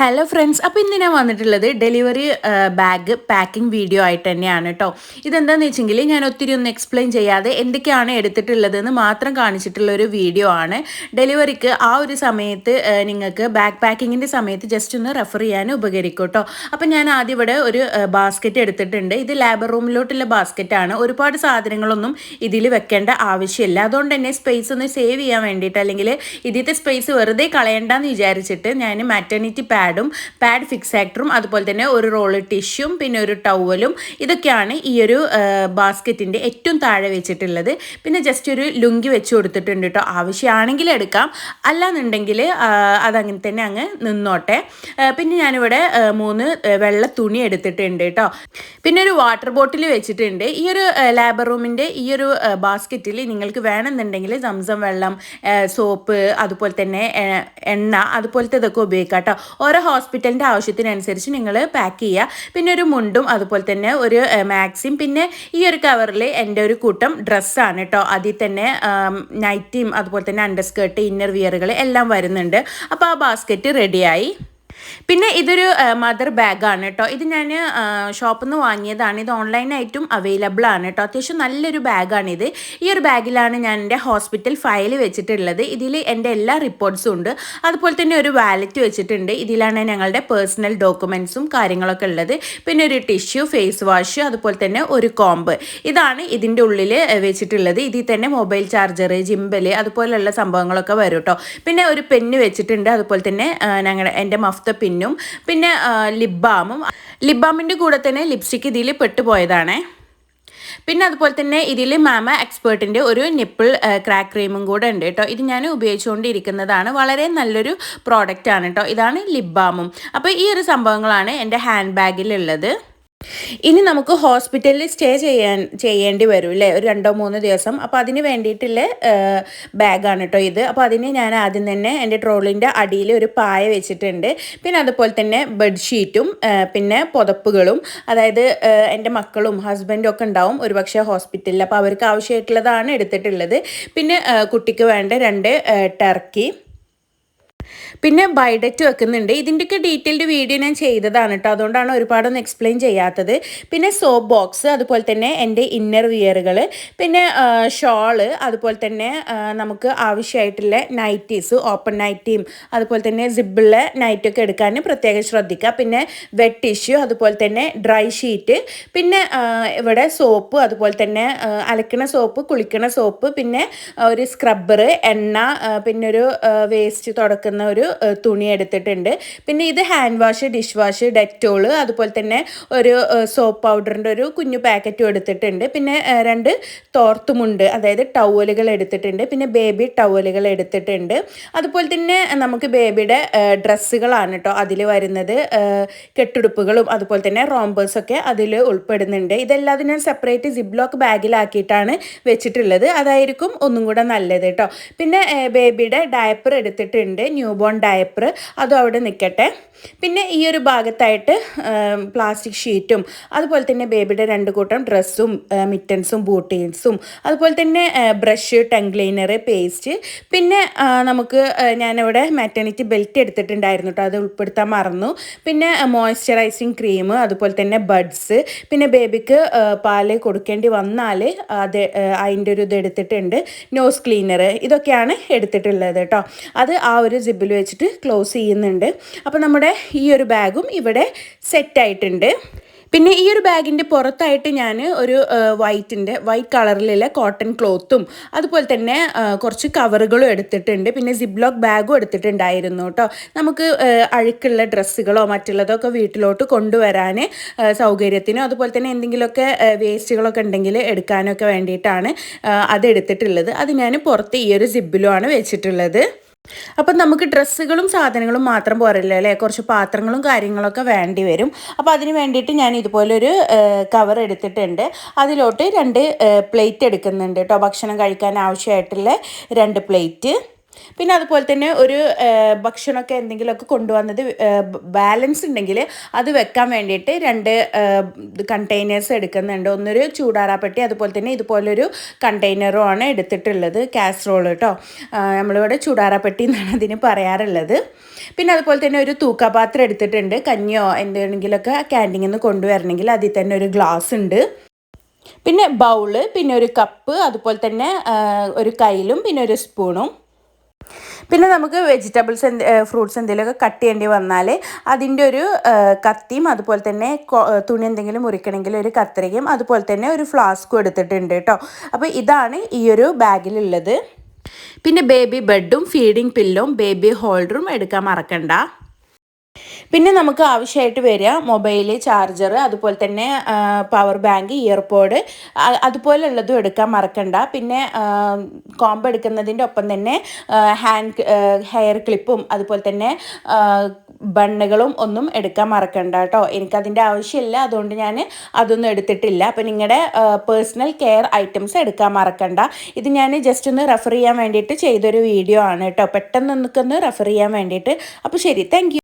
Hello friends അപ്പോൾ ഇന്ന് ഞാൻ വന്നിട്ടുള്ളത് ഡെലിവറി ബാഗ് പാക്കിംഗ് വീഡിയോ ആയിട്ട് തന്നെയാണ് കേട്ടോ ഇതെന്താണെന്ന് വെച്ചെങ്കിൽ ഞാൻ ഒത്തിരി ഒന്നും എക്സ്പ്ലെയിൻ ചെയ്യാതെ എന്തൊക്കെയാണ് എടുത്തിട്ടുള്ളതെന്ന് മാത്രം കാണിച്ചിട്ടുള്ള ഒരു വീഡിയോ ആണ് ഡെലിവറിക്ക് ആ ഒരു സമയത്ത് നിങ്ങൾക്ക് ബാഗ് പാക്കിങ്ങിന്റെ സമയത്ത് ജസ്റ്റ് ഒന്ന് റെഫർ ചെയ്യാൻ ഉപകരിക്കും കേട്ടോ അപ്പോൾ ഞാൻ ആദ്യം ഇവിടെ ഒരു ബാസ്ക്കറ്റ് എടുത്തിട്ടുണ്ട്. ഇത് ലാബർ റൂമിലോട്ടുള്ള ബാസ്ക്കറ്റാണ് ഒരുപാട് സാധനങ്ങളൊന്നും ഇതിൽ വെക്കേണ്ട ആവശ്യമില്ല. അതുകൊണ്ട് തന്നെ സ്പേസ് ഒന്ന് സേവ് ചെയ്യാൻ വേണ്ടിയിട്ട് അല്ലെങ്കിൽ ഇതിന്റെ സ്പേസ് വെറുതെ കളയണ്ടെന്ന് വിചാരിച്ചിട്ട് ഞാൻ മാറ്റർണിറ്റി പാഡും പാഡ് ഫിക്സ് ആക്ടറും അതുപോലെ തന്നെ ഒരു റോൾ ടിഷ്യൂം പിന്നെ ഒരു ടവലും ഇതൊക്കെയാണ് ഈ ഒരു ബാസ്ക്കറ്റിന്റെ ഏറ്റവും താഴെ വെച്ചിട്ടുള്ളത്. പിന്നെ ജസ്റ്റ് ഒരു ലുങ്കി വെച്ച് കൊടുത്തിട്ടുണ്ട് കേട്ടോ ആവശ്യമാണെങ്കിൽ എടുക്കാം. അല്ലാന്നുണ്ടെങ്കിൽ അതങ്ങനെ തന്നെ അങ്ങ് നിന്നോട്ടെ. പിന്നെ ഞാനിവിടെ മൂന്ന് വെള്ള തുണി എടുത്തിട്ടുണ്ട് കേട്ടോ പിന്നെ ഒരു വാട്ടർ ബോട്ടിൽ വെച്ചിട്ടുണ്ട്. ഈ ഒരു ലാബർ റൂമിന്റെ ഈ ഒരു ബാസ്ക്കറ്റിൽ നിങ്ങൾക്ക് വേണമെന്നുണ്ടെങ്കിൽ സംസം വെള്ളം സോപ്പ് അതുപോലെ തന്നെ എണ്ണ അതുപോലത്തെ ഇതൊക്കെ ഉപയോഗിക്കാം കേട്ടോ ഓരോ ഹോസ്പിറ്റലിന്റെ ആവശ്യത്തിനനുസരിച്ച് നിങ്ങൾ പാക്ക് ചെയ്യുക. പിന്നെ ഒരു മുണ്ടും അതുപോലെ തന്നെ ഒരു മാക്സിം. പിന്നെ ഈ ഒരു കവറിൽ എന്റെ ഒരു കൂട്ടം ഡ്രസ്സാണ് കേട്ടോ. അതിൽ തന്നെ നൈറ്റിയും അതുപോലെ തന്നെ അണ്ടർസ്കേർട്ട് ഇന്നർ വിയറുകൾ എല്ലാം വരുന്നുണ്ട്. അപ്പോൾ ആ ബാസ്ക്കറ്റ് റെഡിയായി പിന്നെ ഇതൊരു മദർ ബാഗാണ് കേട്ടോ ഇത് ഞാൻ ഷോപ്പിൽ നിന്ന് വാങ്ങിയതാണ്. ഇത് ഓൺലൈനായിട്ടും അവൈലബിൾ ആണ് കേട്ടോ അത്യാവശ്യം നല്ലൊരു ബാഗാണിത് ഈ ഒരു ബാഗിലാണ് ഞാൻ എന്റെ ഹോസ്പിറ്റൽ ഫയൽ വെച്ചിട്ടുള്ളത്. ഇതിൽ എന്റെ എല്ലാ റിപ്പോർട്ട്സും ഉണ്ട്. അതുപോലെ തന്നെ ഒരു വാലറ്റ് വെച്ചിട്ടുണ്ട്. ഇതിലാണ് ഞങ്ങളുടെ പേഴ്സണൽ ഡോക്യുമെൻസും കാര്യങ്ങളൊക്കെ ഉള്ളത്. പിന്നെ ഒരു ടിഷ്യൂ ഫേസ് വാഷ് അതുപോലെ തന്നെ ഒരു കോമ്പ് ഇതാണ് ഇതിന്റെ ഉള്ളിൽ വെച്ചിട്ടുള്ളത്. ഇതിൽ തന്നെ മൊബൈൽ ചാർജർ ജിമ്പൽ അതുപോലെയുള്ള സംഭവങ്ങളൊക്കെ വരും കേട്ടോ പിന്നെ ഒരു പെന്ന് വെച്ചിട്ടുണ്ട്. അതുപോലെ തന്നെ ഞങ്ങളുടെ എന്റെ മഫ്ത പിന്നും പിന്നെ ലിപ് ബാമും ലിപ് ബാമിന്റെ കൂടെ തന്നെ ലിപ്സ്റ്റിക്ക് ഇതിൽ പെട്ടുപോയതാണേ. പിന്നെ അതുപോലെ തന്നെ ഇതിൽ മാമ എക്സ്പേർട്ടിന്റെ ഒരു നിപ്പിൾ ക്രാക്ക് ക്രീമും കൂടെ ഉണ്ട് കേട്ടോ. ഇത് ഞാൻ ഉപയോഗിച്ചുകൊണ്ടിരിക്കുന്നതാണ്. വളരെ നല്ലൊരു പ്രോഡക്റ്റാണ് കേട്ടോ. ഇതാണ് ലിപ് ബാമും അപ്പോൾ ഈ ഒരു സംഭവങ്ങളാണ് എന്റെ ഹാൻഡ് ബാഗിലുള്ളത് ഇനി നമുക്ക് ഹോസ്പിറ്റലിൽ സ്റ്റേ ചെയ്യാൻ ചെയ്യേണ്ടി വരും അല്ലേ ഒരു രണ്ടോ മൂന്നോ ദിവസം. അപ്പോൾ അതിന് വേണ്ടിയിട്ടുള്ള ബാഗാണ് കേട്ടോ ഇത്. അപ്പോൾ അതിന് ഞാൻ ആദ്യം തന്നെ എന്റെ ട്രോളിന്റെ അടിയിൽ ഒരു പായ വെച്ചിട്ടുണ്ട്. പിന്നെ അതുപോലെ തന്നെ ബെഡ്ഷീറ്റും പിന്നെ പുതപ്പുകളും. അതായത് എന്റെ മക്കളും ഹസ്ബൻഡും ഒക്കെ ഉണ്ടാവും ഒരുപക്ഷെ ഹോസ്പിറ്റലിൽ അപ്പോൾ അവർക്ക് ആവശ്യമായിട്ടുള്ളതാണ് എടുത്തിട്ടുള്ളത്. പിന്നെ കുട്ടിക്ക് വേണ്ട രണ്ട് ടർക്കി പിന്നെ ബൈഡറ്റ് വെക്കുന്നുണ്ട്. ഇതിന്റെയൊക്കെ ഡീറ്റെയിൽഡ് വീഡിയോ ഞാൻ ചെയ്തതാണ് കേട്ടോ അതുകൊണ്ടാണ് ഒരുപാടൊന്നും എക്സ്പ്ലെയിൻ ചെയ്യാത്തത്. പിന്നെ സോപ്പ് ബോക്സ് അതുപോലെ തന്നെ എന്റെ ഇന്നർ വിയറുകൾ പിന്നെ ഷോൾ അതുപോലെ തന്നെ നമുക്ക് ആവശ്യമായിട്ടുള്ള നൈറ്റീസ് ഓപ്പൺ നൈറ്റിയും അതുപോലെ തന്നെ സിബിളിലെ നൈറ്റൊക്കെ എടുക്കാൻ പ്രത്യേകം ശ്രദ്ധിക്കുക. പിന്നെ വെറ്റ് ടിഷ്യൂ അതുപോലെ തന്നെ ഡ്രൈ ഷീറ്റ് പിന്നെ ഇവിടെ സോപ്പ് അതുപോലെ തന്നെ അലക്കണ സോപ്പ് കുളിക്കണ സോപ്പ് പിന്നെ ഒരു സ്ക്രബ്ബർ എണ്ണ പിന്നെ ഒരു വേസ്റ്റ് തുടക്കുന്ന ഒരു തുണി എടുത്തിട്ടുണ്ട്. പിന്നെ ഇത് hand wash dish wash Dettol അതുപോലെ തന്നെ ഒരു സോപ്പ് പൗഡറിന്റെ ഒരു കുഞ്ഞു പാക്കറ്റും എടുത്തിട്ടുണ്ട്. പിന്നെ രണ്ട് തോർത്തുമുണ്ട് അതായത് ടവലുകൾ എടുത്തിട്ടുണ്ട്. പിന്നെ ബേബി ടവലുകൾ എടുത്തിട്ടുണ്ട്. അതുപോലെ തന്നെ നമുക്ക് ബേബിയുടെ ഡ്രസ്സുകളാണ് കേട്ടോ അതിൽ വരുന്നത്. കെട്ടുടുപ്പുകളും അതുപോലെ തന്നെ റോംബേഴ്സൊക്കെ അതിൽ ഉൾപ്പെടുന്നുണ്ട്. ഇതെല്ലാം ഞാൻ സെപ്പറേറ്റ് ബ്ലോക്ക് ബാഗിലാക്കിയിട്ടാണ് വെച്ചിട്ടുള്ളത്. അതായിരിക്കും ഒന്നും കൂടെ നല്ലത് കേട്ടോ പിന്നെ ബേബിയുടെ ഡയപ്പർ എടുത്തിട്ടുണ്ട്. ന്യൂ ബോൺ ഡയപ്പർ അതും അവിടെ നിൽക്കട്ടെ പിന്നെ ഈ ഒരു ഭാഗത്തായിട്ട് പ്ലാസ്റ്റിക് ഷീറ്റും അതുപോലെ തന്നെ ബേബിയുടെ രണ്ട് കൂട്ടം ഡ്രസ്സും മിറ്റൻസും ബൂട്ടീൻസും അതുപോലെ തന്നെ ബ്രഷ് ടങ് പേസ്റ്റ് പിന്നെ നമുക്ക് ഞാനിവിടെ മാറ്റേണിറ്റി ബെൽറ്റ് എടുത്തിട്ടുണ്ടായിരുന്നു കേട്ടോ അത് ഉൾപ്പെടുത്താൻ മറന്നു. പിന്നെ മോയ്സ്ചറൈസിങ് ക്രീം അതുപോലെ തന്നെ ബഡ്സ് പിന്നെ ബേബിക്ക് പാൽ കൊടുക്കേണ്ടി വന്നാൽ അത് അതിന്റെ ഒരു ഇത് എടുത്തിട്ടുണ്ട് നോസ് ക്ലീനർ ഇതൊക്കെയാണ് എടുത്തിട്ടുള്ളത് കേട്ടോ. അത് ആ ഒരു സിബിൽ വെച്ചിട്ട് ക്ലോസ് ചെയ്യുന്നുണ്ട്. അപ്പോൾ നമ്മുടെ ഈ ഒരു ബാഗും ഇവിടെ സെറ്റായിട്ടുണ്ട് പിന്നെ ഈ ഒരു ബാഗിന്റെ പുറത്തായിട്ട് ഞാൻ ഒരു വൈറ്റിന്റെ വൈറ്റ് കളറിലുള്ള കോട്ടൺ ക്ലോത്തും അതുപോലെ തന്നെ കുറച്ച് കവറുകളും എടുത്തിട്ടുണ്ട്. പിന്നെ സിബ്ലോക്ക് ബാഗും എടുത്തിട്ടുണ്ടായിരുന്നു കേട്ടോ. നമുക്ക് അഴുക്കുള്ള ഡ്രസ്സുകളോ മറ്റുള്ളതോ ഒക്കെ വീട്ടിലോട്ട് കൊണ്ടുവരാൻ സൗകര്യത്തിനോ അതുപോലെ തന്നെ എന്തെങ്കിലുമൊക്കെ വേസ്റ്റുകളൊക്കെ ഉണ്ടെങ്കിൽ എടുക്കാനൊക്കെ വേണ്ടിയിട്ടാണ് അതെടുത്തിട്ടുള്ളത്. അത് ഞാൻ പുറത്ത് ഈ ഒരു സിബിലുമാണ് വെച്ചിട്ടുള്ളത്. അപ്പം നമുക്ക് ഡ്രസ്സുകളും സാധനങ്ങളും മാത്രം പോരല്ലോ അല്ലേ? കുറച്ച് പാത്രങ്ങളും കാര്യങ്ങളൊക്കെ വേണ്ടി വരും. അപ്പോൾ അതിന് വേണ്ടിയിട്ട് ഞാൻ ഇതുപോലൊരു കവർ എടുത്തിട്ടുണ്ട്. അതിലോട്ട് രണ്ട് പ്ലേറ്റ് എടുക്കുന്നുണ്ട് കേട്ടോ ഭക്ഷണം കഴിക്കാൻ ആവശ്യമായിട്ടുള്ള രണ്ട് പ്ലേറ്റ് പിന്നെ അതുപോലെ തന്നെ ഒരു ഭക്ഷണമൊക്കെ എന്തെങ്കിലുമൊക്കെ കൊണ്ടുവന്നത് ബാലൻസ് ഉണ്ടെങ്കിൽ അത് വെക്കാൻ വേണ്ടിയിട്ട് രണ്ട് കണ്ടെയ്നേഴ്സ് എടുക്കുന്നുണ്ട്. ഒന്നൊരു ചൂടാറാപ്പെട്ടി അതുപോലെ തന്നെ ഇതുപോലൊരു കണ്ടെയ്നറും ആണ് എടുത്തിട്ടുള്ളത് കാസറോൾ കേട്ടോ നമ്മളിവിടെ ചൂടാറാപ്പെട്ടി എന്നാണ് അതിന് പറയാറുള്ളത്. പിന്നെ അതുപോലെ തന്നെ ഒരു തൂക്കപാത്രം എടുത്തിട്ടുണ്ട്. കഞ്ഞിയോ എന്തെങ്കിലുമൊക്കെ ക്യാന്റീനിൽ നിന്ന് കൊണ്ടുവരണമെങ്കിൽ അതിൽ തന്നെ ഒരു ഗ്ലാസ് ഉണ്ട്. പിന്നെ ബൗൾ പിന്നെ ഒരു കപ്പ് അതുപോലെ തന്നെ ഒരു കയ്യിലും പിന്നെ ഒരു സ്പൂണും പിന്നെ നമുക്ക് വെജിറ്റബിൾസ് എന്ത് ഫ്രൂട്ട്സ് എന്തെങ്കിലുമൊക്കെ കട്ട് ചെയ്യേണ്ടി വന്നാൽ അതിന്റെ ഒരു കത്തിയും അതുപോലെ തന്നെ തുണി എന്തെങ്കിലും മുറിക്കണമെങ്കിൽ ഒരു കത്രികയും അതുപോലെ തന്നെ ഒരു ഫ്ലാസ്കും എടുത്തിട്ടുണ്ട് കേട്ടോ അപ്പോൾ ഇതാണ് ഈ ഒരു ബാഗിലുള്ളത്. പിന്നെ ബേബി ബെഡും ഫീഡിംഗ് പില്ലും ബേബി ഹോൾഡറും എടുക്കാൻ മറക്കണ്ട. പിന്നെ നമുക്ക് ആവശ്യമായിട്ട് വരിക മൊബൈൽ ചാർജർ അതുപോലെ തന്നെ പവർ ബാങ്ക് ഇയർപോഡ് അതുപോലുള്ളതും എടുക്കാൻ മറക്കണ്ട. പിന്നെ കോംബ് എടുക്കുന്നതിന്റെ ഒപ്പം തന്നെ ഹാൻഡ് ഹെയർ ക്ലിപ്പും അതുപോലെ തന്നെ ബണ്ണുകളും ഒന്നും എടുക്കാൻ മറക്കണ്ട കേട്ടോ. എനിക്കതിന്റെ ആവശ്യമില്ല. അതുകൊണ്ട് ഞാൻ അതൊന്നും എടുത്തിട്ടില്ല. അപ്പോൾ നിങ്ങളുടെ പേഴ്സണൽ കെയർ ഐറ്റംസ് എടുക്കാൻ മറക്കണ്ട. ഇത് ഞാൻ ജസ്റ്റ് ഒന്ന് റെഫർ ചെയ്യാൻ വേണ്ടിയിട്ട് ചെയ്തൊരു വീഡിയോ ആണ് കേട്ടോ. പെട്ടെന്ന് നിങ്ങൾക്കൊന്ന് റെഫർ ചെയ്യാൻ വേണ്ടിയിട്ട്. അപ്പോൾ ശരി. താങ്ക്